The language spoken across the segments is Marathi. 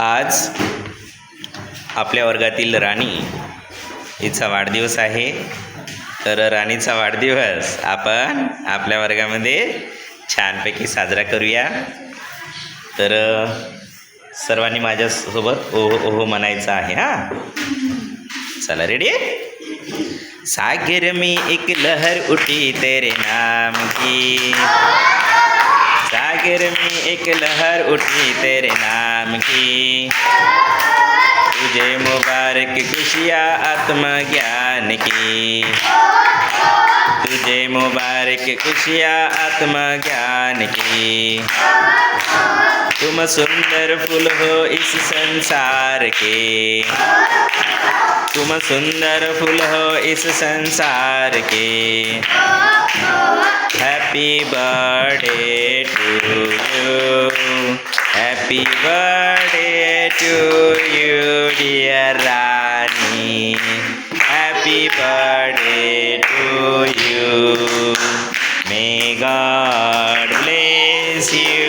आज आपल्या वर्गातील राणी हिचा वाढदिवस आहे. तर राणीचा वाढदिवस आपण आपल्या वर्गामध्ये छानपैकी साजरा करूया. तर सर्वांनी माझ्यासोबत ओहो ओहो म्हणायचं आहे हां? चला रेडी सागर में एक लहर उठी तेरे नाम की सागर में, एक लहर उठी तेरे नाम की। तुझे मुबारक खुशियाँ, आत्मज्ञान की। तुझे मुबारक खुशियाँ, आत्मज्ञान की। तुम सुंदर फूल हो इस संसार के। तुम सुंदर फूल हो इस संसार के। Happy birthday to you happy birthday to you dear Rani happy birthday to you may God bless you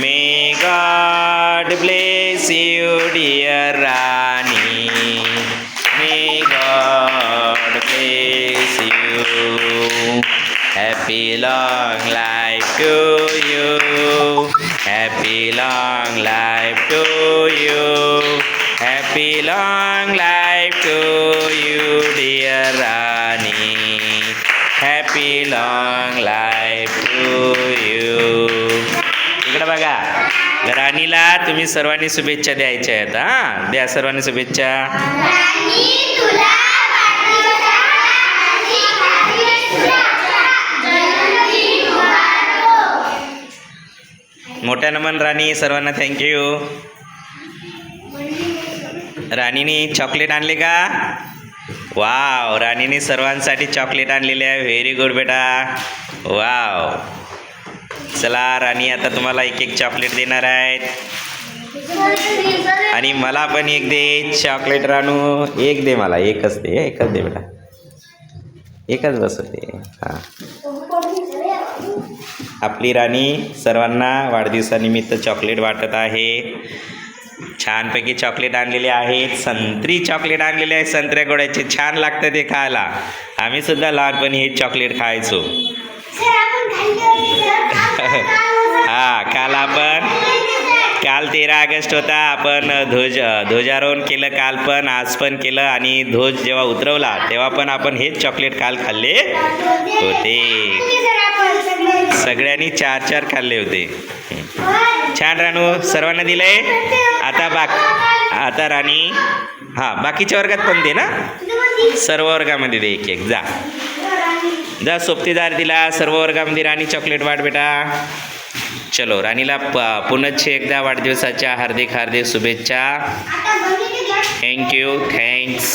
May God bless you, dear Rani. May God bless you. Happy long life to you. Happy long life to you. Happy long life to you, dear Rani. Happy long life to you. इकडं बघा राणीला तुम्ही सर्वांनी शुभेच्छा द्यायच्या आहेत हां? द्या सर्वांनी शुभेच्छा. राणी तुला वाढदिवसा हार्दिक हार्दिक शुभेच्छा जन्मदिन मुबारक हो. मोठ्यानं मन राणी सर्वांना थँक्यू राणीने चॉकलेट आणले का? वाव राणीने सर्वांसाठी चॉकलेट आणलेले आहे. व्हेरी गुड बेटा. वाव चला राणी आता तुम्हाला एक एक चॉकलेट देणार आहेत. आणि मला पण एक दे चॉकलेट राणू एक दे मला एकच दे एकच दे बेटा. एकच बसवते हां. आपली राणी सर्वांना वाढदिवसानिमित्त चॉकलेट वाटत आहे. छानपैकी चॉकलेट आणलेले आहेत. संत्री चॉकलेट आणलेले आहे संत्र्या गोड्याचे छान लागतं ते खायला. आम्ही सुद्धा लहानपणी हे चॉकलेट खायचो. हा काल आपण काल तेरा ऑगस्ट होता आपण ध्वज ध्वजारोहण केलं काल पण आज पण केलं आणि ध्वज जेव्हा उतरवला तेव्हा पण आपण हेच चॉकलेट काल खाल्ले होते. सगळ्यांनी चार चार खाल्ले होते. छान राणू सर्वांना दिलंय. आता बाक आता राणी हां बाकीच्या वर्गात पण दे ना. सर्व वर्गामध्ये दे एक एक जा. जा सोबतीदार दिला सर्व वर्गामध्ये राणी चॉकलेट वाट बेटा. चलो राणीला प पुनश्च एकदा वाढदिवसाच्या हार्दिक हार्दिक शुभेच्छा. Thank you thanks